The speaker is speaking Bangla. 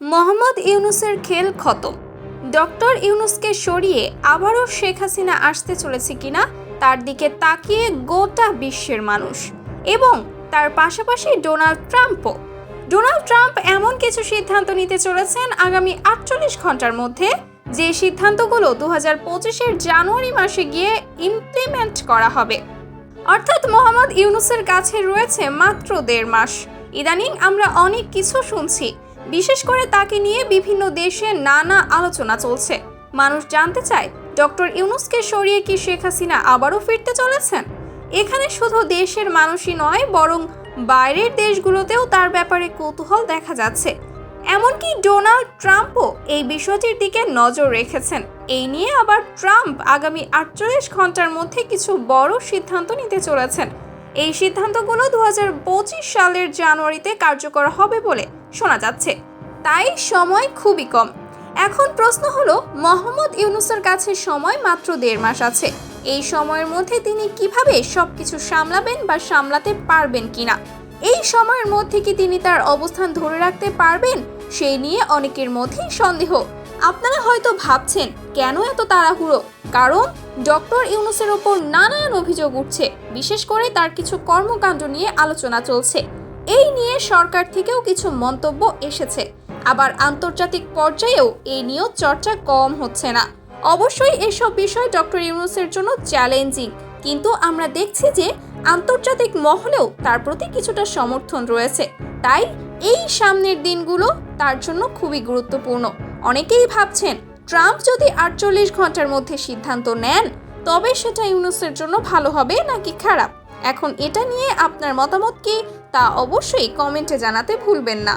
মোহাম্মদ ইউনুসের খেল খতম। ডক্টর ইউনুসকে সরিয়ে আবারও শেখ হাসিনা আসতে চলেছে কিনা, তার দিকে তাকিয়ে গোটা বিশ্বের মানুষ এবং তার পাশাপাশি ডোনাল্ড ট্রাম্পও। ডোনাল্ড ট্রাম্প এমন কিছু সিদ্ধান্ত নিতে চলেছেন আগামী আটচল্লিশ ঘণ্টার মধ্যে, যে সিদ্ধান্তগুলো দু হাজার পঁচিশের জানুয়ারি মাসে গিয়ে ইমপ্লিমেন্ট করা হবে। অর্থাৎ মোহাম্মদ ইউনুসের কাছে রয়েছে মাত্র দেড় মাস। ইদানিং আমরা অনেক কিছু শুনছি বিশেষ করে তাকে নিয়ে বিভিন্ন দেশে নানা আলোচনা চলছে। মানুষ জানতে চায়, ডক্টর ইউনুসকে সরিয়ে কি শেখ হাসিনা আবারও ফিরতে চলেছেন? এখানে শুধু দেশের মানুষই নয়, বরং বাইরের দেশগুলোতেও তার ব্যাপারে কৌতূহল দেখা যাচ্ছে। এমনকি ডোনাল্ড ট্রাম্পও এই বিষয়টির দিকে নজর রেখেছেন। এই নিয়ে আবার ট্রাম্প আগামী আটচল্লিশ ঘণ্টার মধ্যে কিছু বড় সিদ্ধান্ত নিতে চলেছেন। এই সিদ্ধান্তগুলো দু হাজার পঁচিশ সালের জানুয়ারিতে কার্যকর হবে বলে শোনা যাচ্ছে। তাই সময় খুবই কম। এখন প্রশ্ন হলো, মোহাম্মদ ইউনুসের কাছে সময় মাত্র দেড় মাস আছে। এই সময়ের মধ্যে তিনি কীভাবে সবকিছু সামলাবেন বা সামলাতে পারবেন কিনা? এই সময়ের মধ্যে কি তিনি তার অবস্থান ধরে রাখতে পারবেন? সেই নিয়ে অনেকের মধ্যেই সন্দেহ। আপনারা হয়তো ভাবছেন, কেন এত তাড়াহুড়ো? কারণ ডক্টর ইউনুসের ওপর নানান অভিযোগ উঠছে। বিশেষ করে তার কিছু কর্মকাণ্ড নিয়ে আলোচনা চলছে। এই নিয়ে সরকার থেকেও কিছু মন্তব্য এসেছে। আবার আন্তর্জাতিক পর্যায়েও এই নিয়েও চর্চা কম হচ্ছে না। অবশ্যই এসব বিষয় ডক্টর ইউনুসের জন্য চ্যালেঞ্জিং। কিন্তু আমরা দেখছি যে আন্তর্জাতিক মহলেও তার প্রতি কিছুটা সমর্থন রয়েছে। তাই এই সামনের দিনগুলো তার জন্য খুবই গুরুত্বপূর্ণ। অনেকেই ভাবছেন, ট্রাম্প যদি আটচল্লিশ ঘণ্টার মধ্যে সিদ্ধান্ত নেন, তবে সেটা ইউনুসের জন্য ভালো হবে নাকি খারাপ? এখন এটা নিয়ে আপনার মতামত কি তা অবশ্যই কমেন্টে জানাতে ভুলবেন না।